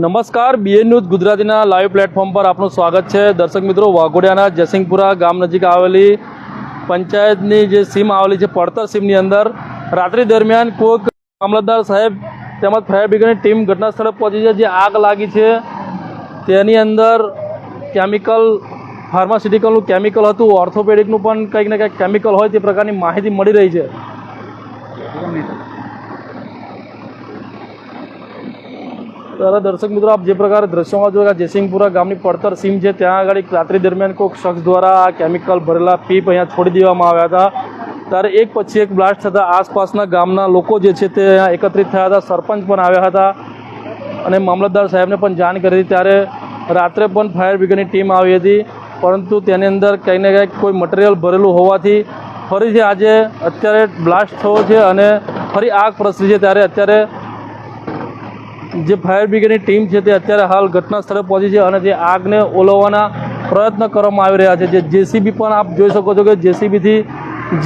નમસ્કાર BN news ગુજરાતીના live platform પર આપનું સ્વાગત છે. દર્શક મિત્રો, વાઘોડિયાના જયસિંહપુરા ગામ નજીક આવેલી પંચાયતની જે સીમ આવેલી છે, પડતર સીમની અંદર, રાત્રિ દરમિયાન કોઈક મામલતદાર સાહેબ તેમજ ફાયર બ્રિગેડની ટીમ ઘટના સ્થળે પહોંચી છે, જે આગ લાગી છે. તેની અંદર કેમિકલ ફાર્માસ્યુટિકલનું કેમિકલ હતું ઓર્થોપેડિકનું પણ કંઈક ને કંઈક કેમિકલ હોય તે પ્રકારની માહિતી મળી રહી છે. ત્યારે દર્શક મિત્રો, આપ જે પ્રકારે દ્રશ્યોમાં જોયું જયસિંહપુરા ગામની પડતર સીમ છે, ત્યાં આગળ રાત્રિ દરમિયાન કોઈક શખ્સ દ્વારા આ કેમિકલ ભરેલા પીપ અહીંયા છોડી દેવામાં આવ્યા હતા. ત્યારે એક પછી એક બ્લાસ્ટ થતાં આસપાસના ગામના લોકો જે છે તે અહીંયા એકત્રિત થયા હતા, સરપંચ પણ આવ્યા હતા અને મામલતદાર સાહેબને પણ જાણ કરી હતી. ત્યારે રાત્રે પણ ફાયર બ્રિગેડની ટીમ આવી હતી, પરંતુ તેની અંદર કંઈક ને કંઈક કોઈ મટીરિયલ ભરેલું હોવાથી ફરીથી આજે અત્યારે બ્લાસ્ટ થયો છે અને ફરી આગ પ્રસરી છે. ત્યારે અત્યારે જે ફાયર બ્રિગેડની ટીમ છે તે અત્યારે હાલ ઘટના સ્થળે પહોંચી છે અને જે આગને ઓલવવાના પ્રયત્ન કરવામાં આવી રહ્યા છે. જે જેસીબી પણ આપ જોઈ શકો છો કે જેસીબીથી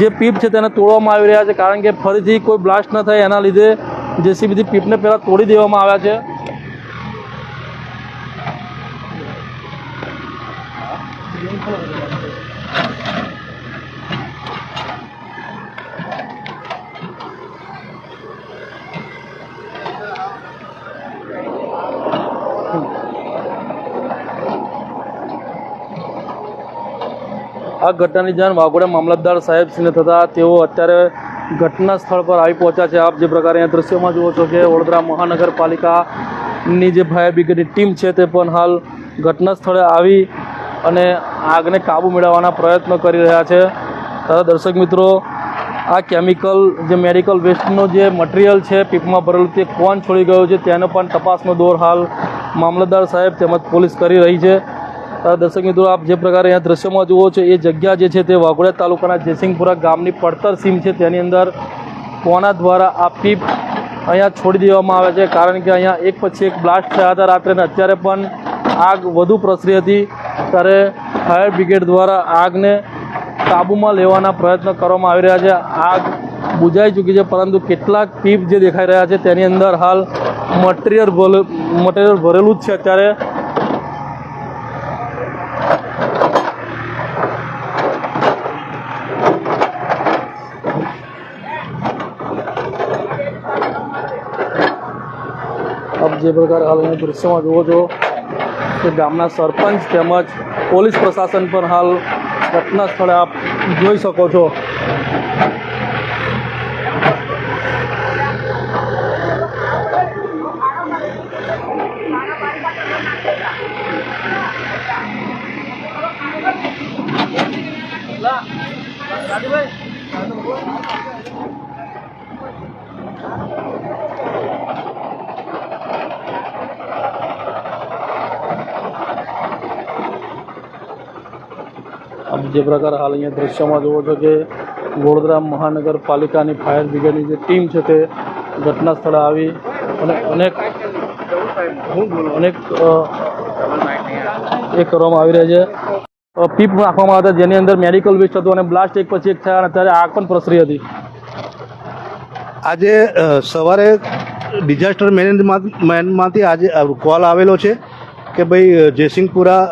જે પીપ છે તેને તોડવામાં આવી રહ્યા છે. કારણ કે ફરીથી કોઈ બ્લાસ્ટ ન થાય, એના લીધે જેસીબીથી પીપને પહેલાં તોડી દેવામાં આવ્યા છે. આ ઘટનાની જાણ વાઘોડા મામલતદાર સાહેબશ્રીને થતાં તેઓ અત્યારે ઘટના સ્થળ પર આવી પહોંચ્યા છે. આપ જે પ્રકારે અહીંયા દ્રશ્યોમાં જુઓ છો કે વડોદરા મહાનગરપાલિકાની જે ફાયર બ્રિગેડની ટીમ છે તે પણ હાલ ઘટના સ્થળે આવી અને આગને કાબૂ મેળવવાના પ્રયત્નો કરી રહ્યા છે. તથા દર્શક મિત્રો, આ કેમિકલ જે મેડિકલ વેસ્ટનો જે મટીરિયલ છે, પીપમાં ભરેલું તે કોણ છોડી ગયું છે તેનો પણ તપાસનો દોર હાલ મામલતદાર સાહેબ તેમજ પોલીસ કરી રહી છે. દર્શક મિત્રો, આપ જે પ્રકારે અહીંયા દ્રશ્યમાં જુઓ છો, એ જગ્યા જે છે તે વાઘોડિયા તાલુકાના જયસિંહપુરા ગામની પડતર સીમ છે. તેની અંદર કોના દ્વારા આ પીપ અહીંયા છોડી દેવામાં આવે છે. કારણ કે અહીંયા એક પછી એક બ્લાસ્ટ થયા હતા રાત્રે અત્યારે પણ આગ વધુ પ્રસરી હતી. ત્યારે ફાયર બ્રિગેડ દ્વારા આગને કાબૂમાં લેવાના પ્રયત્ન કરવામાં આવી રહ્યા છે. આગ બુજાઈ ચૂકી છે, પરંતુ કેટલાક પીપ જે દેખાઈ રહ્યા છે, તેની અંદર હાલ મટીરિયલ મટીરિયલ ભરેલું જ છે. અત્યારે આપ જે પ્રકારે હાલ હું દૃશ્યમાં જુઓ છો કે ગામના સરપંચ તેમજ પોલીસ પ્રશાસન પણ હાલ ઘટના સ્થળે આપ જોઈ શકો છો. જે પ્રકારે હાલ અહીંયા દ્રશ્યમાં જુઓ છો કે વડોદરા મહાનગરપાલિકાની ફાયર બ્રિગેડની જે ટીમ છે તે ઘટના સ્થળે આવી અને અનેક અનેક એ કરવામાં આવી રહ્યા છે. પીપ નાખવામાં હતા જેની અંદર મેડિકલ વેસ્ટ હતું અને બ્લાસ્ટ એક પછી એક થયા અને ત્યારે આગ પણ પ્રસરી હતી. આજે સવારે ડિઝાસ્ટર મેનેજમેન્ટમાંથી આજે કોલ આવેલો છે. કે ભાઈ જયસિંગપુરા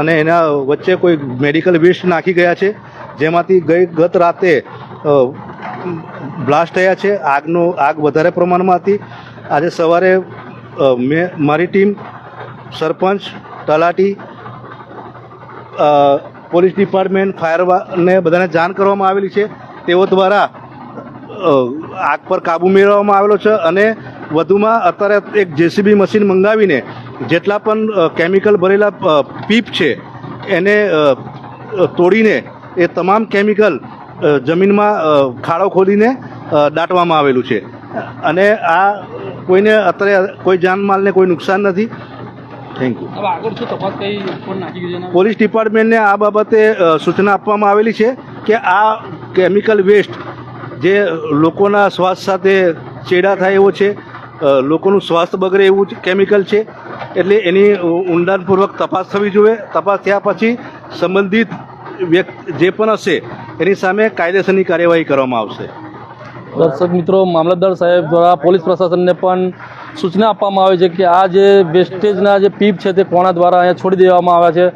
અને એના વચ્ચે કોઈ મેડિકલ વેસ્ટ નાખી ગયા છે, જેમાંથી ગઈ ગત રાતે બ્લાસ્ટ થયા છે, આગનો, આગ વધારે પ્રમાણમાં હતી. આજે સવારે મેં, મારી ટીમ, સરપંચ, તલાટી પોલીસ ડિપાર્ટમેન્ટ ફાયરને બધાને જાણ કરવામાં આવેલી છે. તેઓ દ્વારા આગ પર કાબુ મેળવવામાં આવેલો છે અને વધુમાં અત્યારે એક જેસીબી મશીન મંગાવીને જેટલા પણ કેમિકલ ભરેલા પીપ છે એને તોડીને એ તમામ કેમિકલ જમીનમાં ખાડો ખોદીને દાટવામાં આવેલું છે. અને આ કોઈને અત્યારે કોઈ જાનમાલને કોઈ નુકસાન નથી. થેન્ક યુ પોલીસ ડિપાર્ટમેન્ટને આ બાબતે સૂચના આપવામાં આવેલી છે કે આ કેમિકલ વેસ્ટ જે લોકોના સ્વાસ્થ્ય સાથે ચેડા થાય એવો છે લોકોનું સ્વાસ્થ્ય બગડે એવું જ કેમિકલ છે. એટલે એની ઊંડાણપૂર્વક તપાસ થવી જોઈએ. તપાસ થયા પછી સંબંધિત વ્યક્તિ, જે પણ હશે, એની સામે કાયદેસરની કાર્યવાહી કરવામાં આવશે. દર્શક મિત્રો, મામલતદાર સાહેબ દ્વારા પોલીસ પ્રશાસનને પણ સૂચના આપવામાં આવી છે કે આ જે વેસ્ટેજના જે પીપ છે તે કોણા દ્વારા અહીંયા છોડી દેવામાં આવ્યા છે.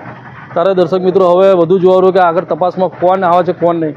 ત્યારે દર્શક મિત્રો, હવે વધુ જોવાનું કે આગળ તપાસમાં કોણ આવે છે, કોણ નહીં.